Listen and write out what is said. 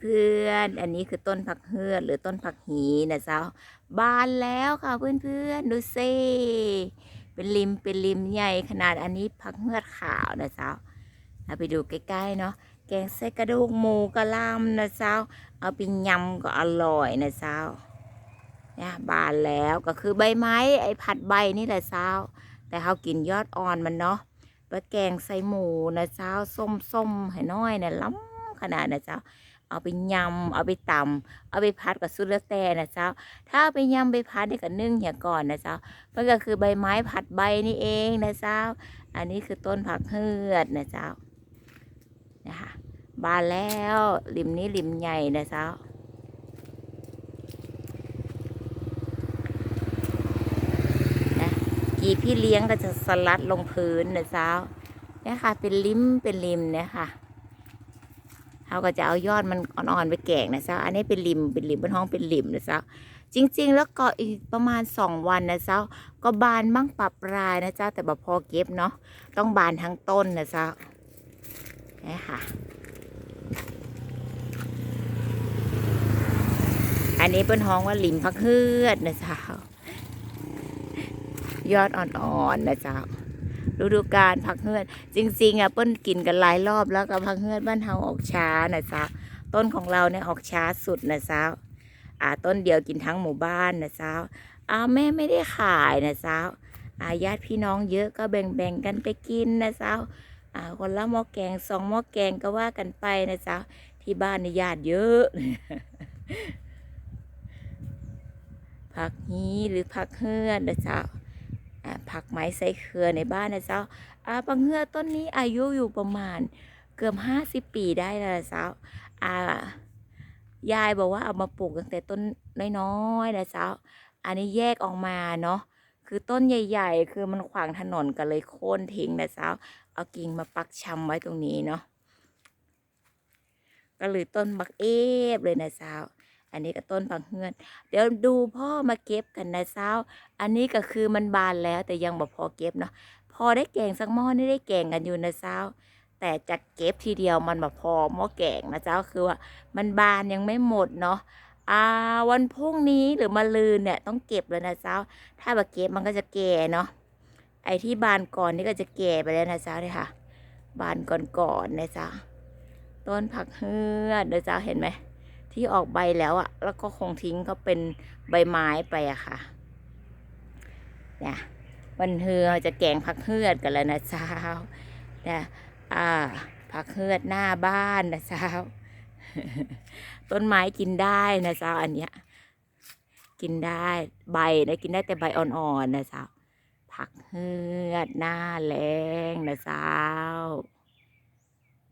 เพื่อนๆ อันนี้คือต้นผักเฮือดหรือต้นผักหีนะเจ้าบานแล้วค่ะเพื่อนๆ ดูสิเป็นริมเป็นริมใหญ่ขนาดอันนี้ผักเฮือดขาวนะเจ้าเอาไปดูใกล้ๆเนาะแกงใส่กระดูกหมูกระลำนะเจ้าเอาไปยำก็อร่อยนะเจ้าเนี่ยบานแล้วก็คือใบไม้ไอ้ผัดใบนี่แหละเจ้าแต่เขากินยอดอ่อนมันเนาะไปแกงใส่หมูนะเจ้าส้มๆให้น้อยนะล้ำขนาดนะเจ้า เอาไปยำเอาไปตำเอาไปพัดกับสุดแล้วแต่นะเจ้า ถ้าเอาไปยำไปพัดเนี่ยก็นึ่งอย่าก่อนนะเจ้ามันก็คือใบไม้ผัดใบนี่เองนะเจ้า อันนี้คือต้นผักเฮือดนะเจ้านะคะบานแล้วริมนี้ริมใหญ่นะเจ้ากีพี่เลี้ยงก็จะสลัดลงพื้นนะเจ้าเนี่ยค่ะ เป็นริมเป็นริมเนี่ยค่ะ เขาก็จะเอายอดมันอ่อนๆไปแกงนะเจ้าอันนี้เป็นริมเป็นริมบนห้องเป็นริมนะเจ้าจริง ๆ แล้วก็อีกประมาณสองวันนะเจ้าก็บานบ้างปรับปรายนะเจ้าแต่บ่พอเก็บเนาะต้องบานทั้งต้นนะเจ้านี่ค่ะ อันนี้เป็นห้องว่าริมพักเฮือดนะเจ้ายอดอ่อนๆนะเจ้า ฤดูกาลผักเฮือด จริงๆอะเปิ้นกินกันหลายรอบแล้วกับผักเฮือดบ้านเฮาออกช้านะเจ้าต้นของเราเนี่ยออกช้าสุดนะเจ้าอ่าต้นเดียวกินทั้งหมู่บ้านนะเจ้าอ่าแม่ไม่ได้ขายนะเจ้าอ่าญาติพี่น้องเยอะก็แบ่งๆกันไปกินนะเจ้าอ่าคนละหม้อแกงสองหม้อแกงก็ว่ากันไปนะเจ้าที่บ้านนี่ญาติเยอะผักฮีหรือผักเฮือดนะจ้าอ่า ผักไม้ใส่เครือในบ้านนะเจ้าอ่าบางเฮือต้นนี้อายุอยู่ประมาณเกือบห้าสิบปีได้แล้วนะเจ้าอ่ายายบอกว่าเอามาปลูกตั้งแต่ต้นน้อยๆนะเจ้าอันนี้แยกออกมาเนาะคือต้นใหญ่ ๆ คือมันขวางถนนก็เลยโค่นทิ้งนะเจ้าเอากิ่งมาปักชำไว้ตรงนี้เนาะก็เลยต้นบักเอฟเลยนะเจ้า อันนี้ก็ต้นผักเฮือน เดี๋ยวดูพ่อมาเก็บกันนะเจ้า อันนี้ก็คือมันบานแล้วแต่ยังบ่พอเก็บเนาะ พอได้แกงสักหม้อนี่ได้แกงกันอยู่นะเจ้า แต่จะเก็บทีเดียวมันบ่พอหม้อแกงนะเจ้าคือว่ามันบานยังไม่หมดเนาะอ่าวันพรุ่งนี้หรือมะลืนเนี่ยต้องเก็บแล้วนะเจ้า ถ้าบ่เก็บมันก็จะแก่เนาะ ไอ้ที่บานก่อนนี่ก็จะแก่ไปแล้วนะเจ้าเนี่ยค่ะ บานก่อนๆนะเจ้า ต้นผักเฮือดนะเจ้าเห็นไหม ที่ออกใบแล้วอะแล้วก็คงทิ้งก็เป็นใบไม้ไปอะค่ะเนี่ยวันเฮือจะแกงผักเฮือดกันแล้วนะเช้าเนี่ยอ่าผักเฮือดหน้าบ้านนะเช้าต้นไม้กินได้นะเจ้าอันเนี้ยกินได้ใบนะกินได้แต่ใบอ่อนๆนะเจ้าผักเฮือดหน้าแรงนะเจ้า